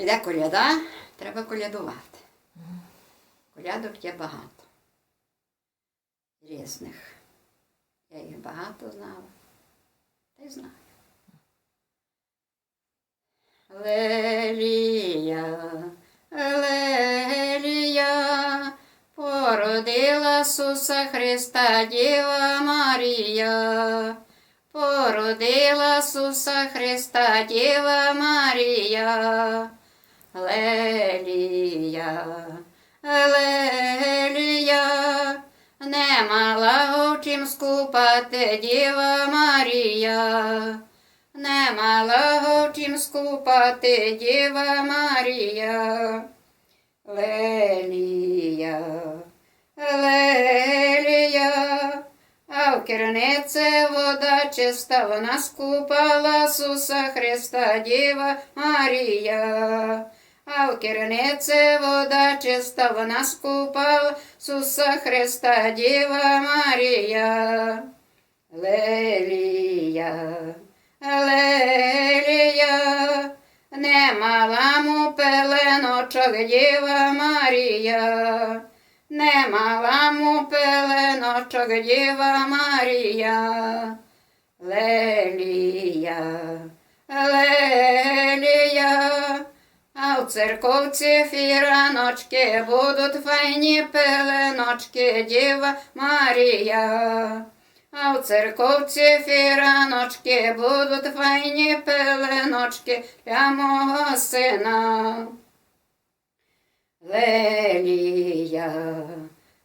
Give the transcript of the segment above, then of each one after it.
Іде коляда, треба колядувати. Колядок є багато. Різних. Я їх багато знала. Та й знаю. Лелія, Лелія, породила Суса Христа Діва Марія. Породила Суса Христа Діва Марія. Лелія, Лелія, не мала очим скупати Діва Марія. Не мала очим скупати Діва Марія. Лелія, Лелія, а в кернице вода чиста, вона скупала Суса Христа Діва Марія. А в кернице вода чиста, вона скупала Суса Христа Діва Марія. Лелія, Лелія, не мала му пеленочок Діва Марія. Не мала му пеленочок Діва Марія. Лелія, Лелія, церковці фіраночки будуть файні пеленочки Діва Марія. А в церковці фіраночки будуть файні пеленочки для мого сина. Лелія,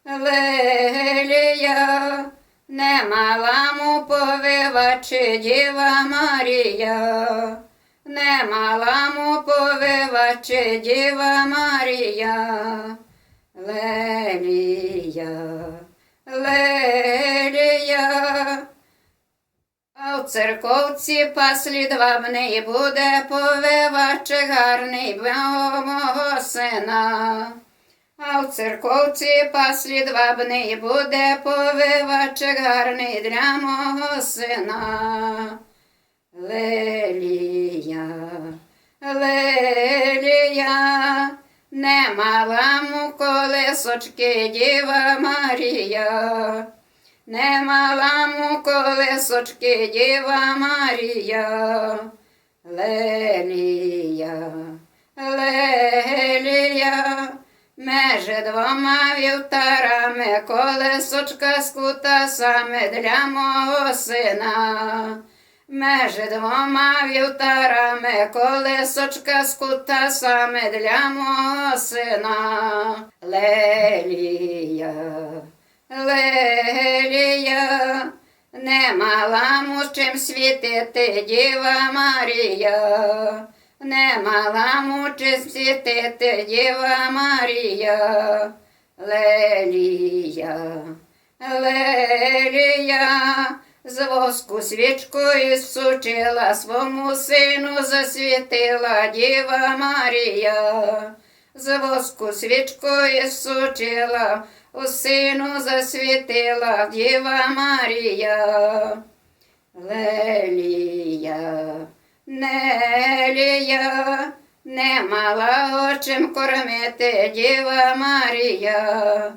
Лелія, не мала му повивачі Діва Марія, не мала му повивачі Діва Марія. Лелія, Лелія, а в церковці паслі два в неї буде повиваче гарний мого сина. А в церковці паслі два буде повиваче гарний для мого сина. Лелія, Лелія, не мала му колесочки Діва Марія. Не мала му колесочки Діва Марія. Лелія, Лелія, меже двома вівтарами колесочка скута саме для мого сина. Меже двома вівтарами колесочка скута саме для мого сина. Лелія, Лелія, не мала му чим світити Діва Марія. Не мала му чим світити Діва Марія. Лелія, Лелія, з воску свічкою сучила свому сину засвітила Діва Марія. З воску свічкою сучила, у сину засвітила Діва Марія. Лелія, Нелія, не мала очим кормити Діва Марія.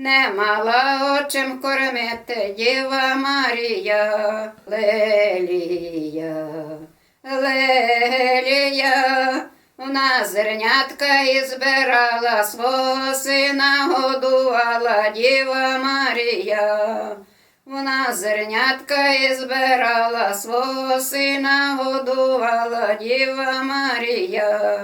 Не мала очим кормити Діва Марія, Лелія, Лелія, вона зернятка і збирала свого сина, годувала Діва Марія. Вона зернятка і збирала свого сина, годувала Діва Марія.